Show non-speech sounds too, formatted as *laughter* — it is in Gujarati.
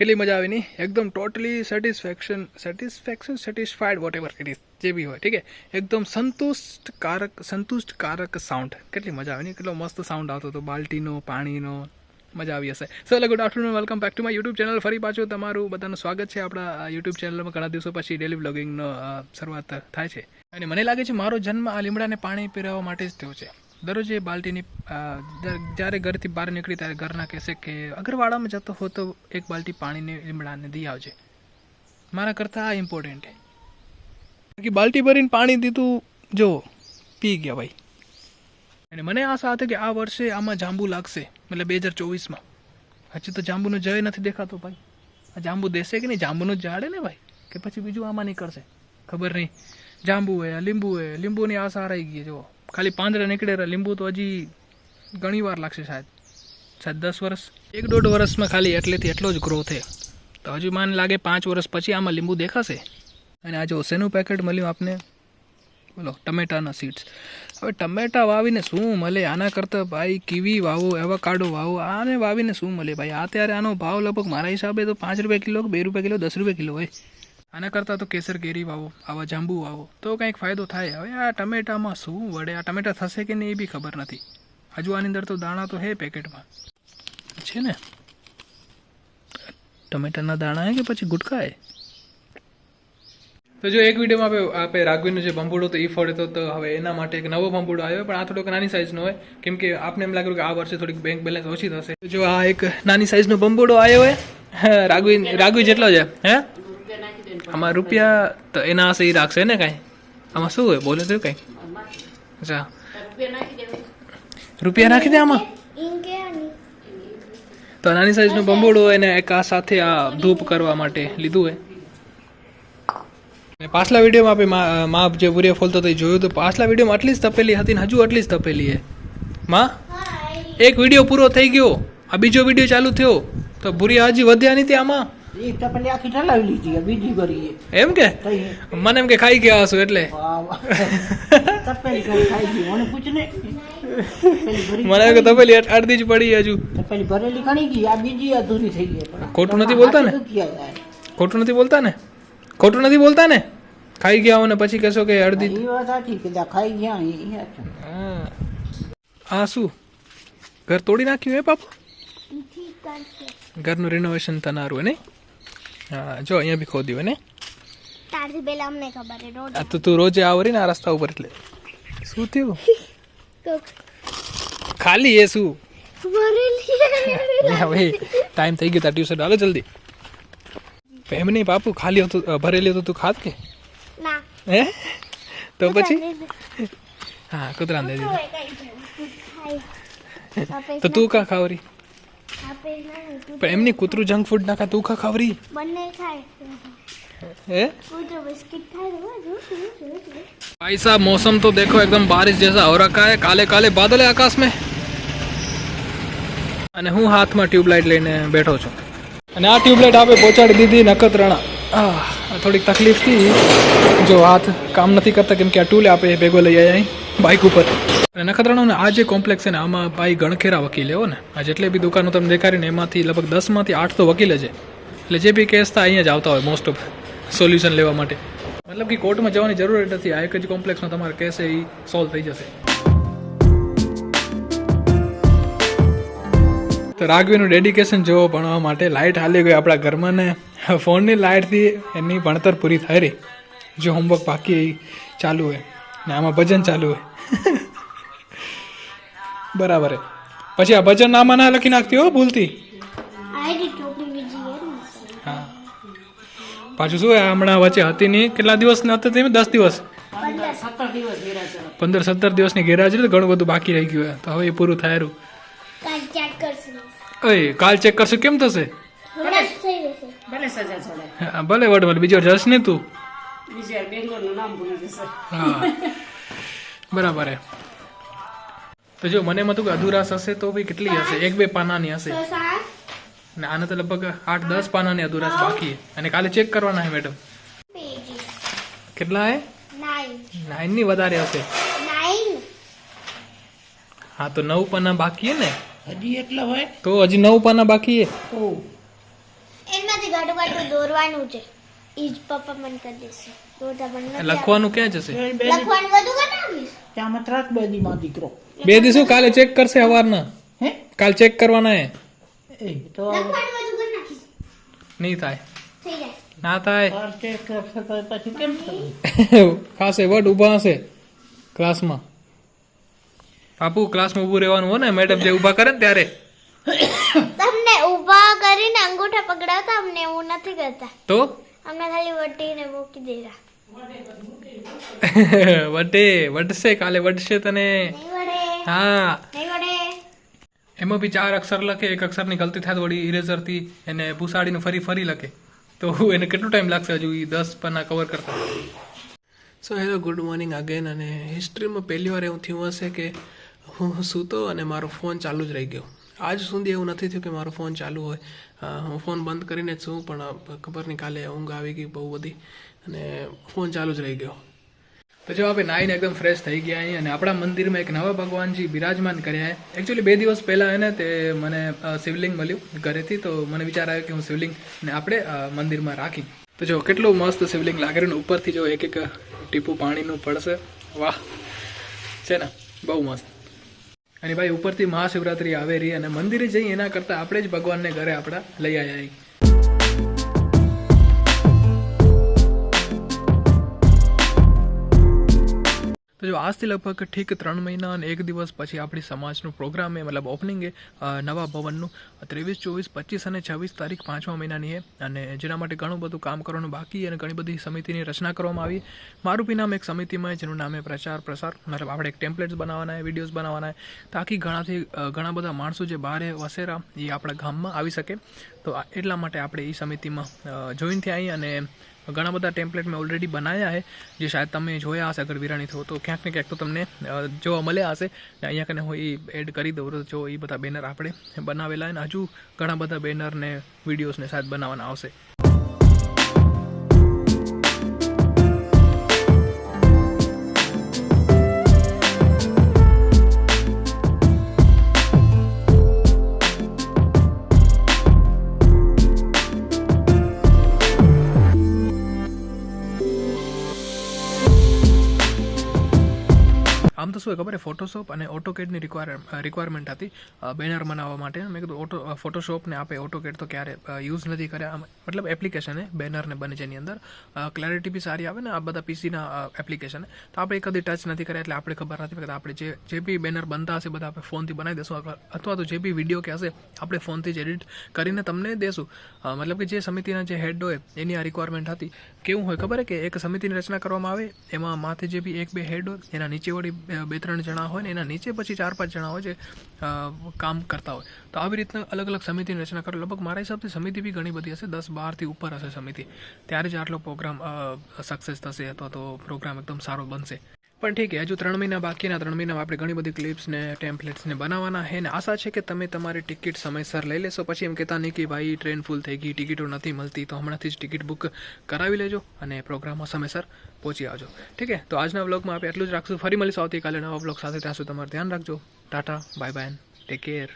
કેટલી મજા આવી નહીં એકદમ totally satisfaction satisfaction satisfied whatever it is જે બી હોય, ઠીક છે? એકદમ સંતુષ્ટકારક સંતુષ્ટકારક સાઉન્ડ કેટલી મજા આવી નહીં કેટલો મસ્ત સાઉન્ડ આવતો હતો, બાલ્ટીનો, પાણીનો, મજા આવી હશે. સો એટલે good afternoon welcome back to my YouTube channel ફરી પાછું તમારું બધાનું સ્વાગત છે આપણા યુટ્યુબ ચેનલમાં ઘણા દિવસો પછી ડેલી બ્લોગિંગનો શરૂઆત થાય છે. અને મને લાગે છે મારો જન્મ આ લીમડાને પાણી પીરાવવા માટે જ થયો છે. દરરોજ એ બાલ્ટીની જ્યારે ઘરથી બહાર નીકળી ત્યારે ઘરના કહેશે કે, અગરવાડામાં જતો હો તો એક બાલ્ટી પાણીને લીમડાને દી આવજે. મારા કરતાં આ ઇમ્પોર્ટન્ટ છે. બાકી બાલ્ટી ભરીને પાણી દીધું, જો, પી ગયા ભાઈ. અને મને આશા હતી કે આ વર્ષે આમાં જાંબુ લાગશે, મતલબ બે હજાર ચોવીસમાં હજી તો જાંબુનો જય નથી દેખાતો ભાઈ. આ જાંબુ દેશે કે નહીં? જાંબુનું ઝાડ ને ભાઈ? કે પછી બીજું આમાં નીકળશે? ખબર નહીં. જાંબુ હે, લીંબુ હે, લીંબુની આશા હરાઈ ગઈ જો ખાલી પાંદડા નીકળે લીંબુ તો હજી ઘણી વાર લાગશે સાહેબ. સાત દસ વર્ષ. એક દોઢ વર્ષમાં ખાલી એટલેથી એટલો જ ગ્રો થયો તો હજુ મને લાગે પાંચ વર્ષ પછી આમાં લીંબુ દેખાશે? અને આ જો શેનું પેકેટ મળ્યું આપને? બોલો, ટમેટાના સીડ્સ હવે ટમેટા વાવીને શું મળે? આના કરતાં ભાઈ કીવી વાવો એવાકાડો વાવો, આને વાવીને શું મળે ભાઈ? અત્યારે આનો ભાવ લગભગ મારા હિસાબે તો પાંચ રૂપિયા કિલો બે રૂપિયા કિલો, દસ રૂપિયા કિલો હોય. આના કરતાં તો કેસર કેરી વાવો આવા જાંબુ વાવો. તો કંઈક ફાયદો થાય. હવે આ ટમેટામાં શું વળે આ ટમેટા થશે કે નહીં એ બી ખબર નથી. હજુ આની અંદર તો દાણા તો હે પેકેટમાં. છે ને? ટમેટાના દાણા હે કે પછી ગુટકા હે? તો જો એક વિડીયોમાં આપણે આપણે રાઘવીનો જે બંબુડો તો એ ફોડ્યો તો હવે એના માટે એક નવો બંબુડો આવ્યો. પણ આ થોડોક નાની સાઇઝનો હોય કેમ કે આપને એમ લાગ્યું કે આ વર્ષે થોડીક બેંક બેલેન્સ ઓછી થશે. તો જો આ એક નાની સાઇઝનો બંબુડો આવ્યો હોય હા, *laughs* રાઘવી રાઘવી જેટલો છે હે? આમાં રૂપિયા તો એના હશે એ રાખશે ને કાંઈ? આમાં શું હોય? બોલે તું કાંઈ? અચ્છા. રૂપિયા નાખી દે આમાં? તો નાની સાઇઝનો બંબોડો હોય ને એક આ સાથે આ ધૂપ કરવા માટે લીધું હોય. પાછલા વિડીયોમાં આપણે મા- જે બુરિયા ફોલતો એ જોયું તો પાછલા વિડીયોમાં આટલી જ તપેલી હતી ને હજુ આટલી જ તપેલી છે માં, એક વીડિયો પૂરો થઈ ગયો. આ બીજો વીડિયો ચાલુ થયો. તો બુરિયા હજી વધ્યા નહીં આમાં. એક ટપલી આખી ઠલાવી લીધી બીજી ભરી એમ કે? મને એમ કે ખાઈ ગયા હશું એટલે. તપેલી ખાઈ ગઈ મને પૂછ ને. મને કે તપેલી અડધી જ પડી હજુ. તપેલી ભરેલી ઘણી ગઈ આ બીજી અધૂરી થઈ ગઈ. ખોટું નથી બોલતા ને? ખોટું નથી બોલતા ને? ખોટું નથી બોલતા ને? ખાઈ ગયા અને ને પછી કહેશો કે અડધી એ વાત સાચી કે ખાઈ ગયા એ એ સાચું. હા. આ શું? ઘર તોડી નાખ્યું હે બાપુ ઘરનું રિનોવેશન થનારું નહીં? ને હા જો અહીંયા બી ખોદ્યું ને? તારથી પહેલા અમને ખબર રોડ આ તો તું રોજે આવરી ને આ રસ્તા ઉપર એટલે. શું થયું? ખાલી એ શું? ટાઈમ થઈ ગયો તા ટ્યુશન હાલો જલ્દી. એમ નહીં બાપુ ખાલી હતું ભરેલી હતું તું ખાત કે? હે? તો પછી? હા કૂતરાને દે દીધું તો તું કા ખાવરી પણ એમની કૂતરું જંક ફૂડ ના ખા તું કા ખાવરી બંને ખાય હે કૂતરો બિસ્કિટ ખાય તો જો, જો, જો, જો. भाई साहब मौसम तो देखो एकदम बारिश जैसा हो रखा है काले काले बादल है आकाश में અને હું હાથમાં ટ્યુબલાઇટ લઈને બેઠો છું અને આ ટ્યુબલાઇટ આપણે પહોંચાડી દીધી નખત્રાણા આહ, આ થોડીક તકલીફ થી જો હાથ કામ નથી કરતા કેમ કે આ ટૂલ આપણે ભેગો લઈ આવ્યા અહીં બાઇક ઉપર. અને નખત્રાણાનો આ જે કોમ્પ્લેક્સ છે ને, આમાં ભાઈ ગણખેરા વકીલ હો ને, આ જેટલી બી દુકાનો તમને દેખાડી ને એમાંથી લગભગ દસમાંથી આઠ તો વકીલ જ એટલે જે બી કેસ થાય, અહીંયા જ આવતા હોય મોસ્ટ ઓફ સોલ્યુશન લેવા માટે. મતલબ કે કોર્ટમાં જવાની જરૂર નથી. આ એક જ કોમ્પ્લેક્સમાં તમારો કેસ એ સોલ્વ થઈ જશે. તો રાઘવીનું ડેડિકેશન જોવો ભણવા માટે. લાઇટ હાલી ગઈ આપણા ઘરમાં ને. ફોનની લાઇટથી એની ભણતર પૂરી થઈ રહી. જો હોમવર્ક બાકી ચાલુ હોય. ને આમાં ભજન ચાલુ હોય. બરાબર પછી આ ભજન આમાં ના લખી નાખતી હો ભૂલતી હે. પાછું શું હમણાં વચ્ચે હતી નહીં કેટલા દિવસ ને હતી દસ દિવસ? સત્તર દિવસ ગેરહાજર પંદર સત્તર દિવસની ગેરહાજરી તો ઘણું બધું બાકી રહી ગયું. તો હવે એ પૂરું થાયરું કાલ ચેક અય કાલ ચેક કરશું કેમ થશે? ભલે વડવડ બીજો જશ ને તું. બીજા બેંગ્લોરનું નામ ભૂલી જશે. હા. બરાબર હે. તો જો મને એમાં હતું કે અધુરાશ હશે તો ભાઈ કેટલી હશે? એક બે પાનાની હશે. તો ને આને તો લગભગ આઠ દસ પાનાની અધુરાશ બાકી. અને કાલે ચેક કરવાના હે મેડમ કેટલા હે? નાઇન નાઇનની વધારે હશે. હા તો નવ પાના બાકી હે ને? હજી એટલા હોય? તો હજી નવ પાના બાકી હે. ઓ એમાંથી ગાડું ગાડું દોરવાનું છે. ઈ જ પપ્પા મને કરી દેશે. દોરતા પણ લખવાનું ક્યાં જશે? દી- લખવાનું બધું કરાવીશ ત્યાં મત રાખ બે દીમાં દીકરો. બે દિવસો કાલે ચેક કરશે સવારના હે? કાલ ચેક કરવાના હે? એ તો લખવાનું બધું કરી નાખીશ નહીં થાય. થઈ જાય. ના થાય? ચેક કરશે તો પછી કેમ થયું? *laughs* ખાસે વટ ઊભા હશે ક્લાસમાં. બાપુ ક્લાસમાં ઊભું રહેવાનું હોય ને મેડમ જે ઊભા કરે ને ત્યારે. *coughs* તમને ઊભા કરીને અંગૂઠા પકડાવતા અમને એવું નથી કરતા. તો? અમને ખાલી વટીને મૂકી દેતા *laughs* વટે વટશે કાલે વટશે તને. હા. એમાં બી ચાર અક્ષર લખે એક અક્ષરની ગલતી થાય તો વળી ઇરેઝરથી એને પૂસાડીને ફરી ફરી લખે. તો એને કેટલો ટાઈમ લાગશે હજુ? એ દસ પન્ના કવર કરતા. So hello good morning again અને હિસ્ટ્રીમાં પહેલી વાર એવું થયું હશે કે હું સૂતો અને મારો ફોન ચાલુ જ રહી ગયો. આજ સુધી એવું નથી થયું કે મારો ફોન ચાલુ હોય. હું ફોન બંધ કરીને જ છું, પણ ખબર નહીં, કાલે ઊંઘ આવી ગઈ બહુ બધી. અને ફોન ચાલુ જ રહી ગયો. તો જો આપણે નાઈને એકદમ ફ્રેશ થઈ ગયા અહીં, અને આપણા મંદિરમાં એક નવા ભગવાનજી બિરાજમાન કર્યા એકચ્યુઅલી બે દિવસ પહેલાં એને તે મને શિવલિંગ મળ્યું ઘરેથી, તો મને વિચાર આવ્યો કે હું શિવલિંગને આપણે મંદિરમાં રાખી. તો જો, કેટલું મસ્ત શિવલિંગ લાગે ને ઉપરથી જો એક એક ટીપું પાણીનું પડશે. વાહ! છે ને? બહુ મસ્ત. અને ભાઈ ઉપરથી મહાશિવરાત્રી આવે રહી અને મંદિરે જઈ એના કરતાં આપણે જ ભગવાનને ઘરે આપણા લઈ આવ્યા તો જો આજથી લગભગ ઠીક ત્રણ મહિના અને એક દિવસ પછી આપણી સમાજનું પ્રોગ્રામ એ મતલબ ઓપનિંગ એ નવા ભવનનું ત્રેવીસ, ચોવીસ, પચીસ અને છવ્વીસ તારીખ પાંચમા મહિનાની એ. અને જેના માટે ઘણું બધું કામ કરવાનું બાકી અને ઘણી બધી સમિતિની રચના કરવામાં આવી. મારુપી નામ એક સમિતિમાં જેનું નામ પ્રચાર પ્રસાર. મતલબ આપણે એક ટેમ્પલેટ્સ બનાવવાના છે વિડીયોઝ બનાવવાના છે તાકી ઘણાથી ઘણા બધા માણસો જે બહાર વસેરા, એ આપણા ગામમાં આવી શકે. તો એટલા માટે આપણે એ સમિતિમાં જોઈન થયા અને ઘણા બધા ટેમ્પલેટ મેં ઓલરેડી બનાવ્યા છે, જે શાયદ તમે જોયા હશે, અગર વિરાણી થયો તો. ક્યાંક ને ક્યાંક તો તમને જોવા મળ્યા હશે. ને અહીંયા કને હું એડ કરી દઉં જો એ બધા બેનર આપણે બનાવેલા અને હજુ ઘણા બધા બેનર ને વિડીયોઝને શાયદ બનાવવાના આવશે. તો શું ખબર ફોટોશોપ અને ઓટોકેડની રિક્વાયર રિક્વાયરમેન્ટ હતી બેનર બનાવવા માટે. મેં કીધું ઓટો ફોટોશોપને આપે ઓટોકેડ તો ક્યારે યુઝ નથી કર્યા. મતલબ એપ્લિકેશન એ બેનરને બને છે એની અંદર ક્લેરિટી બી સારી આવે ને, આ બધા પીસીના એપ્લિકેશન તો આપણે કદી ટચ નથી કર્યા, એટલે આપણે ખબર નથી પડતી આપણે જે જે બી બેનર બનતા હશે બધા આપણે ફોનથી બનાવી દેશું. અથવા- તો જે બી વીડિયો કે હશે, આપણે ફોનથી જ એડિટ કરીને તમને દેશું. મતલબ કે જે સમિતિના જે હેડ હોય, એની આ રિક્વાયરમેન્ટ હતી. કેવું હોય, ખબર કે એક સમિતિની રચના કરવામાં આવે, એમાં માથે જે બી એક બે હેડ હોય, એના નીચે વળી બે- ત્રણ જણા હોય ને એના નીચે પછી ચાર પાંચ જણા હોય જે કામ કરતા હોય. તો આવી રીતના અલગ અલગ સમિતિની રચના કરો. લગભગ મારા હિસાબથી સમિતિ બી ઘણી બધી હશે. દસ બારથી ઉપર હશે સમિતિ. ત્યારે જ આટલો પ્રોગ્રામ સક્સેસ થશે અથવા તો પ્રોગ્રામ એકદમ સારો બનશે. પણ ઠીક હજુ ત્રણ મહિના બાકીના ત્રણ મહિનામાં આપણે ઘણી બધી ક્લિપ્સને ટેમ્પલેટ્સને બનાવવાના છે ને આશા છે કે તમે તમારી ટિકિટ સમયસર લઈ લેશો. પછી એમ કહેતા નહીં કે ભાઈ ટ્રેન ફૂલ થઈ ગઈ ટિકિટો નથી મળતી, તો હમણાંથી જ ટિકિટ બુક કરાવી લેજો અને પ્રોગ્રામમાં સમયસર પહોંચી આવજો. ઠીક છે, તો આજના બ્લોગમાં આપણે એટલું જ રાખશું. ફરી મળીશું આવતીકાલે નવા બ્લોગ સાથે. ત્યાં સુધી તમારું ધ્યાન રાખજો. Tata bye bye take care